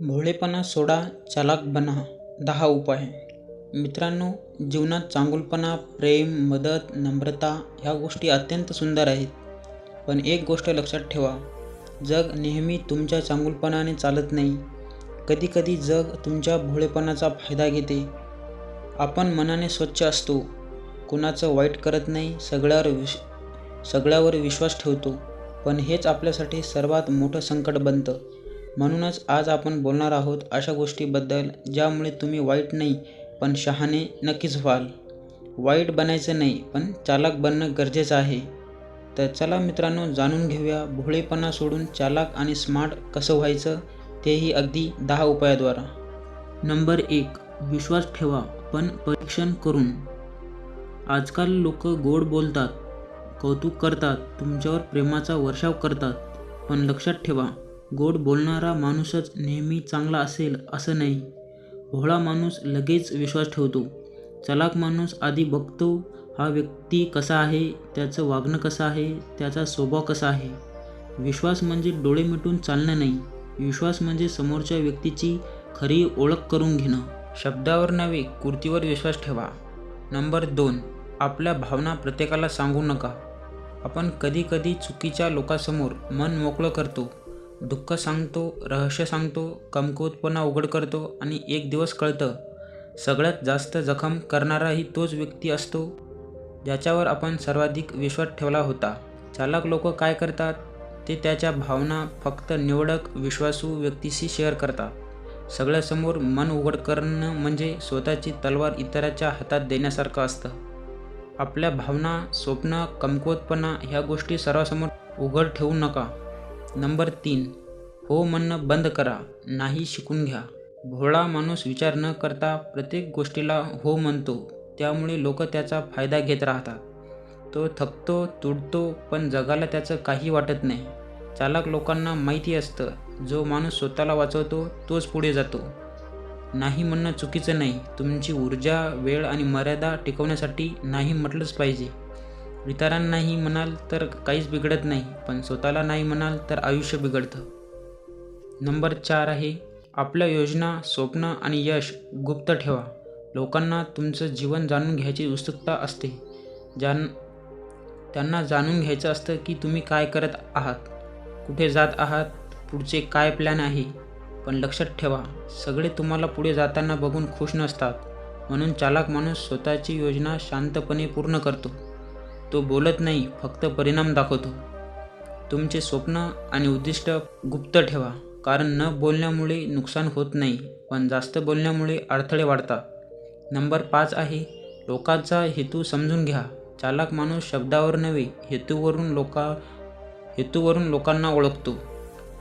भोळेपणा सोडा चालाख बना दहा उपाय. मित्रांनो जीवनात चांगुलपणा प्रेम मदत नम्रता ह्या गोष्टी अत्यंत सुंदर आहेत. पण एक गोष्ट लक्षात ठेवा जग नेहमी तुमच्या चांगुलपणाने चालत नाही. कधीकधी जग तुमच्या भोळेपणाचा फायदा घेते. आपण मनाने स्वच्छ असतो कुणाचं वाईट करत नाही सगळ्यावर विश सगळ्यावर विश्वास ठेवतो. पण हेच आपल्यासाठी सर्वात मोठं संकट बनतं. म्हणूनच आज आपण बोलणार आहोत अशा गोष्टीबद्दल ज्यामुळे तुम्ही वाईट नाही पण शहाणे नक्कीच व्हाल. वाईट बनायचं नाही पण चालाक बनणं गरजेचं आहे. तर चला मित्रांनो जाणून घेऊया भोळेपणा सोडून चालाक आणि स्मार्ट कसं व्हायचं तेही अगदी दहा उपायाद्वारा. नंबर एक विश्वास ठेवा पण परीक्षण करून. आजकाल लोक गोड बोलतात कौतुक करतात तुमच्यावर प्रेमाचा वर्षाव करतात पण लक्षात ठेवा गोड बोलणारा माणूसच नेहमी चांगला असेल असं नाही. भोळा माणूस लगेच विश्वास ठेवतो. चलाक माणूस आधी बघतो हा व्यक्ती कसा आहे त्याचं वागणं कसं आहे त्याचा स्वभाव कसा आहे. विश्वास म्हणजे डोळे मिटून चालणं नाही. विश्वास म्हणजे समोरच्या व्यक्तीची खरी ओळख करून घेणं. शब्दावर नव्हे कृतीवर विश्वास ठेवा. नंबर दोन आपल्या भावना प्रत्येकाला सांगू नका. आपण कधीकधी चुकीच्या लोकांसमोर मन मोकळं करतो. दुःख सांगतो रहस्य सांगतो कमकुवतपणा उघड करतो आणि एक दिवस कळतं सगळ्यात जास्त जखम करणाराही तोच व्यक्ती असतो ज्याच्यावर आपण सर्वाधिक विश्वास ठेवला होता. चालक लोक काय करतात? ते त्याच्या भावना फक्त निवडक विश्वासू व्यक्तीशी शेअर करतात. सगळ्यासमोर मन उघड करणं म्हणजे स्वतःची तलवार इतराच्या हातात देण्यासारखं असतं. आपल्या भावना स्वप्न कमकुवतपणा ह्या गोष्टी सर्वांसमोर उघड ठेवू नका. नंबर तीन हो म्हणणं बंद करा नाही शिकून घ्या. भोळा माणूस विचार न करता प्रत्येक गोष्टीला हो म्हणतो त्यामुळे लोक त्याचा फायदा घेत राहतात. तो थकतो तुडतो पण जगाला त्याचं काही वाटत नाही. चालक लोकांना माहिती असतं जो माणूस स्वतःला वाचवतो तोच पुढे जातो. नाही म्हणणं चुकीचं नाही तुमची ऊर्जा वेळ आणि मर्यादा टिकवण्यासाठी नाही म्हटलंच पाहिजे. इतरांनाही म्हणाल तर काहीच बिघडत नाही पण स्वतःला नाही म्हणाल तर आयुष्य बिघडतं. नंबर चार आहे आपल्या योजना स्वप्न आणि यश गुप्त ठेवा. लोकांना तुमचं जीवन जाणून घ्यायची उत्सुकता असते. ज्यां त्यांना जाणून घ्यायचं असतं की तुम्ही काय करत आहात कुठे जात आहात पुढचे काय प्लॅन आहे. पण लक्षात ठेवा सगळे तुम्हाला पुढे जाताना बघून खुश नसतात. म्हणून चालाक माणूस स्वतःची योजना शांतपणे पूर्ण करतो. तो बोलत नाही फक्त परिणाम दाखवतो. तुमचे स्वप्न आणि उद्दिष्ट गुप्त ठेवा कारण न बोलण्यामुळे नुकसान होत नाही पण जास्त बोलण्यामुळे अडथळे वाढतात. नंबर पाच आहे लोकांचा हेतू समजून घ्या. चालाक माणूस शब्दावर नव्हे हेतूवरून लोका हेतूवरून लोकांना ओळखतो.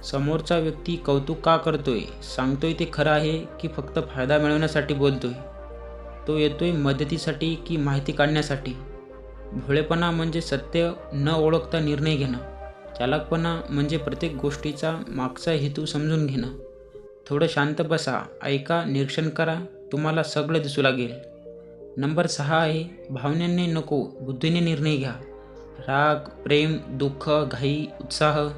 समोरचा व्यक्ती कौतुक का करतोय? सांगतोय ते खरं आहे की फक्त फायदा मिळवण्यासाठी बोलतोय? तो येतोय मदतीसाठी की माहिती काढण्यासाठी? भोळेपणा म्हणजे सत्य न ओळखता निर्णय घेणं. चालकपणा म्हणजे प्रत्येक गोष्टीचा मागचा हेतू समजून घेणं. थोडं शांत बसा ऐका निरीक्षण करा तुम्हाला सगळं दिसू लागेल. नंबर सहा आहे भावनेने नको बुद्धीने निर्णय घ्या. राग प्रेम दुःख घाई उत्साह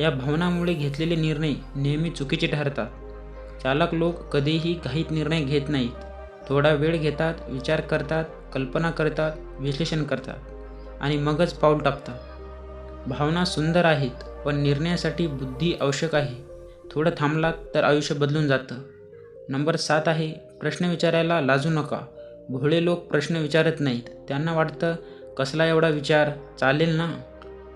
या भावनामुळे घेतलेले निर्णय नेहमी चुकीचे ठरतात. चालक लोक कधीही घाईत निर्णय घेत नाहीत. थोडा वेळ घेतात विचार करतात कल्पना करतात विश्लेषण करतात आणि मगच पाऊल टाकतात. भावना सुंदर आहेत पण निर्णयासाठी बुद्धी आवश्यक आहे. थोडं थांबलात तर आयुष्य बदलून जातं. नंबर सात आहे प्रश्न विचारायला लाजू नका. भोळे लोक प्रश्न विचारत नाहीत. त्यांना वाटतं कसला एवढा विचार? चालेल ना?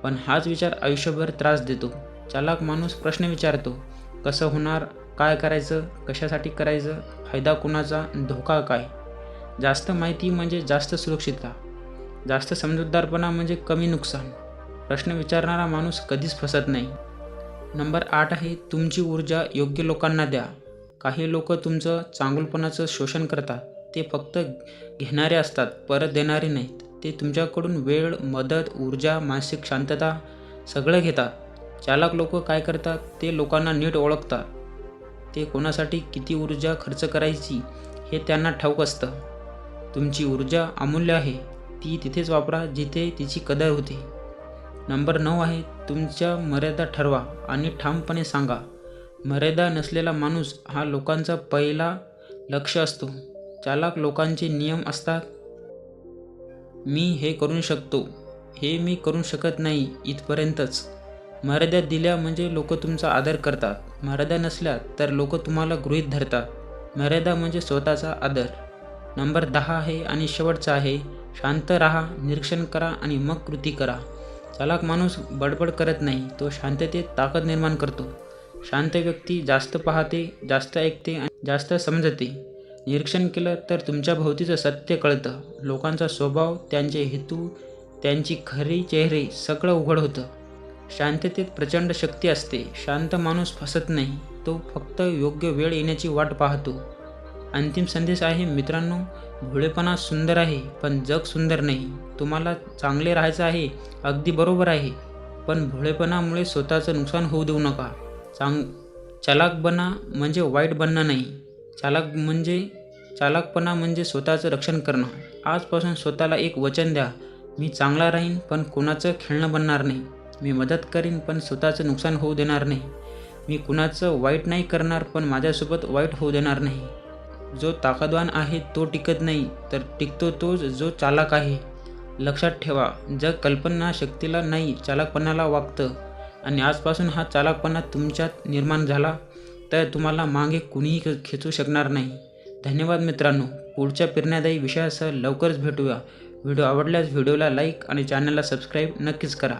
पण हाच विचार आयुष्यभर त्रास देतो. चालाक माणूस प्रश्न विचारतो. कसं होणार? काय करायचं? कशासाठी करायचं? फायदा कुणाचा? धोका काय? जास्त माहिती म्हणजे जास्त सुरक्षितता जास्त समजूतदारपणा म्हणजे कमी नुकसान. प्रश्न विचारणारा माणूस कधीच फसत नाही. नंबर आठ आहे तुमची ऊर्जा योग्य लोकांना द्या. काही लोक तुमचं चांगुलपणाचं शोषण करतात. ते फक्त घेणारे असतात परत देणारे नाहीत. ते तुमच्याकडून वेळ मदत ऊर्जा मानसिक शांतता सगळं घेतात. चालक लोक काय करतात? ते लोकांना नीट ओळखतात. ते कोणासाठी किती ऊर्जा खर्च करायची हे त्यांना ठाऊक असतं. तुमची ऊर्जा अमूल्य आहे ती तिथेच वापरा जिथे तिची कदर होते. नंबर नऊ आहे तुमच्या मर्यादा ठरवा आणि ठामपणे सांगा. मर्यादा नसलेला माणूस हा लोकांचा पहिला लक्ष असतो. चालाक लोकांचे नियम असतात. मी हे करू शकतो. हे मी करू शकत नाही इथपर्यंतच. मर्यादा दिल्या म्हणजे लोक तुमचा आदर करतात. मर्यादा नसल्या तर लोक तुम्हाला गृहीत धरतात. मर्यादा म्हणजे स्वतःचा आदर. नंबर दहा आहे आणि शेवटचा आहे. शांत राहा निरीक्षण करा आणि मग कृती करा. चालाक माणूस बडबड करत नाही तो शांततेत ताकद निर्माण करतो. शांत व्यक्ती जास्त पाहते जास्त ऐकते आणि जास्त समजते. निरीक्षण केलं तर तुमच्या भोवतीचं सत्य कळतं. लोकांचा स्वभाव त्यांचे हेतू त्यांची खरी चेहरे सगळं उघड होतं. शांततेत प्रचंड शक्ती असते. शांत माणूस फसत नाही तो फक्त योग्य वेळ येण्याची वाट पाहतो. अंतिम संदेश आहे मित्रांनो भोळेपणा सुंदर आहे पण जग सुंदर नाही. तुम्हाला चांगले राहायचं आहे अगदी बरोबर आहे पण भोळेपणामुळे स्वतःचं नुकसान होऊ देऊ नका. चांग चालाक बना म्हणजे वाईट बनणं नाही. चालाक म्हणजे चालाकपणा म्हणजे स्वतःचं रक्षण करणं. आजपासून स्वतःला एक वचन द्या. मी चांगला राहीन पण कोणाचं खेळणं बनणार नाही. मी मदत करीन पण स्वतःचं नुकसान होऊ देणार नाही. मी कुणाचं वाईट नाही करणार पण माझ्यासोबत वाईट होऊ देणार नाही. जो ताकदवान आहे तो टिकत नाही तर टिकतो तोच जो चालाक आहे. लक्षात ठेवा जग कल्पना शक्तीला नाही चालाकपणाला वागतं. आणि आजपासून हा चालाकपणा तुमच्यात निर्माण झाला तर तुम्हाला मागे कुणीही खे- खेचू शकणार नाही. धन्यवाद मित्रांनो. पुढच्या प्रेरणादायी विषयासह लवकरच भेटूया. व्हिडिओ आवडल्यास व्हिडिओला लाईक आणि चॅनलला सबस्क्राईब नक्कीच करा.